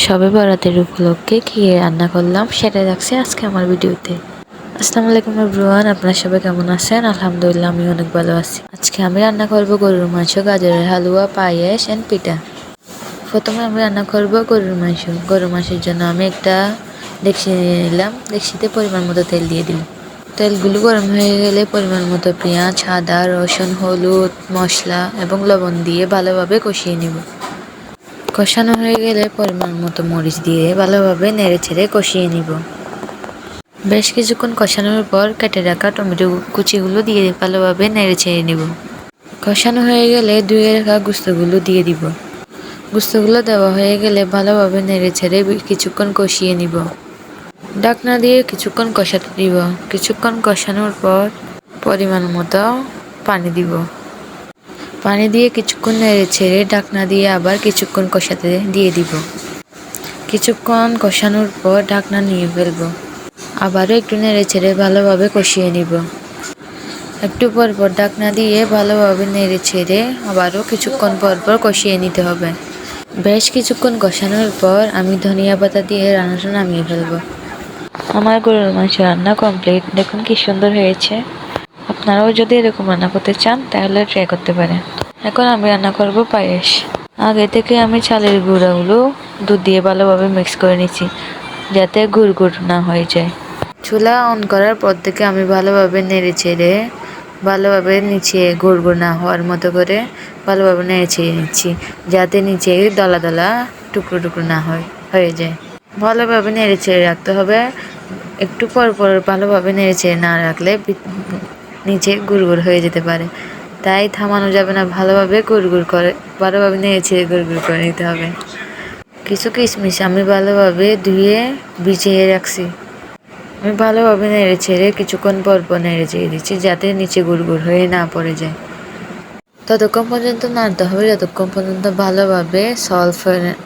সবে বরাতের উপলক্ষে কী রান্না করলাম সেটা দেখছি আজকে আমার ভিডিওতে। আসসালামু আলাইকুম এভরিওয়ান, আপনারা সবাই কেমন আছেন? আলহামদুলিল্লাহ আমি অনেক ভালো আছি। আজকে আমি রান্না করব গরুর মাংস, গাজরের হালুয়া, পায়েস অ্যান্ড পিঠা। প্রথমে আমি রান্না করব গরুর মাংস। গরুর মাংসের জন্য আমি একটা ডেকচি নিয়ে নিলাম। ডেকচিতে পরিমাণ মতো তেল দিয়ে দিলাম। তেলগুলো গরম হয়ে গেলে পরিমাণ মতো পেঁয়াজ, আদা, রসুন, হলুদ, মশলা এবং লবণ দিয়ে ভালোভাবে কষিয়ে নিব। কষানো হয়ে গেলে পরিমাণ মতো মরিচ দিয়ে ভালোভাবে নেড়ে ছেড়ে কষিয়ে নিব। বেশ কিছুক্ষণ কষানোর পর কেটে রাখা টমেটো কুচিগুলো দিয়ে ভালোভাবে নেড়ে ছেড়ে নিব। কষানো হয়ে গেলে ধুয়ে রাখা গুস্তগুলো দিয়ে দিব। গুস্তগুলো দেওয়া হয়ে গেলে ভালোভাবে নেড়ে ছেড়ে কিছুক্ষণ কষিয়ে নিব। ডাকনা দিয়ে কিছুক্ষণ কষাতে দিব। কিছুক্ষণ কষানোর পর পরিমাণ মতো পানি দিব। পানি দিয়ে কিছুক্ষণ নেড়ে ছেড়ে ঢাকনা দিয়ে আবার কিছুক্ষণ কষাতে দিয়ে দিব। কিছুক্ষণ কষানোর পর ঢাকনা নিয়ে ফেলব। আবারও একটু নেড়ে ছেড়ে ভালোভাবে কষিয়ে নিব। একটু পর পর ঢাকনা দিয়ে ভালোভাবে নেড়ে ছেড়ে আবারও কিছুক্ষণ পর পর কষিয়ে নিতে হবে। বেশ কিছুক্ষণ কষানোর পর আমি ধনিয়া পাতা দিয়ে রান্নাটা নামিয়ে ফেলব। আমার গরুর মাংস রান্না কমপ্লিট। দেখুন কি সুন্দর হয়েছে। আপনারাও যদি এরকম রান্না করতে চান, তাহলে ট্রাই করতে পারেন। এখন আমি রান্না করব পায়েস। আগে থেকে আমি চালের গুঁড়াগুলো দুধ দিয়ে ভালোভাবে মিক্স করে নিচ্ছি, যাতে গুড় গুড় না হয়ে যায়। চুলা অন করার পর থেকে আমি ভালোভাবে নেড়ে ছেড়ে ভালোভাবে নিচে গুড় গুড় না হওয়ার মতো করে ভালোভাবে নেড়ে ছেড়ে নিচ্ছি, যাতে নিচে দলা দলা টুকরো টুকরো না হয়, হয়ে যায়। ভালোভাবে নেড়ে ছেড়ে রাখতে হবে। একটু পর পর ভালোভাবে নেড়ে ছেড়ে না রাখলে নিচে গুড় গুড় হয়ে যেতে পারে। তাই থামানো যাবে না। ভালোভাবে গুড় গুড় করে, ভালোভাবে নেড়ে ছেড়ে গুড় গুড় করে নিতে হবে। কিছু কিশমিশ আমি ভালোভাবে ধুয়ে বিছিয়ে রাখছি। আমি ভালোভাবে নেড়ে ছেড়ে কিছুক্ষণ পর পর নেড়ে চেড়ে দিচ্ছি যাতে নিচে গুড় গুড় হয়ে না পড়ে যায়। ততক্ষণ পর্যন্ত নাড়তে হবে, যতক্ষণ পর্যন্ত ভালোভাবে সলভ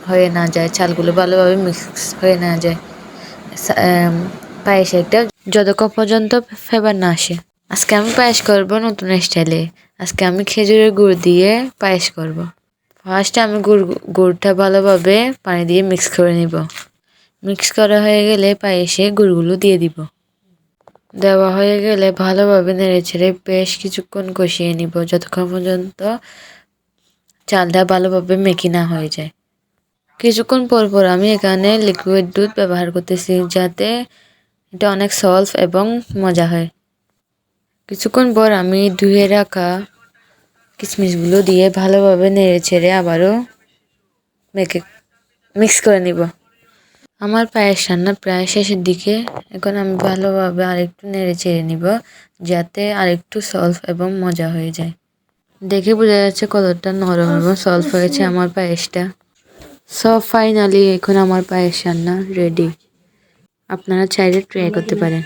হয়ে না যায় চালগুলো ভালোভাবে মিক্স হয়ে না যায়। পায়েস একটা যতক্ষণ পর্যন্ত ফেবার না আসে। আজকে আমি পায়েস করব নতুন স্টাইলে। আজকে আমি খেজুরের গুড় দিয়ে পায়েস করব। ফার্স্টে আমি গুড়, গুড়টা ভালোভাবে পানি দিয়ে মিক্স করে নিব। মিক্স করা হয়ে গেলে পায়েসে গুড়গুলো দিয়ে দিব। দেওয়া হয়ে গেলে ভালোভাবে নেড়ে ছেড়ে বেশ কিছুক্ষণ কষিয়ে নিব যতক্ষণ পর্যন্ত চালটা ভালোভাবে মেকি না হয়ে যায়। কিছুক্ষণ পর পর আমি এখানে লিকুইড দুধ ব্যবহার করতেছি যাতে এটা অনেক সলভ এবং মজা হয়। কিছুক্ষণ পর আমি ধুয়ে রাখা কিশমিশগুলো দিয়ে ভালোভাবে নেড়ে ছেড়ে আবারও মেখে মিক্স করে নিব। আমার পায়েস রান্না প্রায় শেষের দিকে এখন আমি ভালোভাবে আরেকটু নেড়ে চেড়ে নিব যাতে আরেকটু সলভ এবং মজা হয়ে যায়। দেখে বোঝা যাচ্ছে কতটা নরম এবং সলভ হয়েছে আমার পায়েসটা। সব ফাইনালি এখন আমার পায়েস রান্না রেডি আপনারা চাইলে ট্রাই করতে পারেন।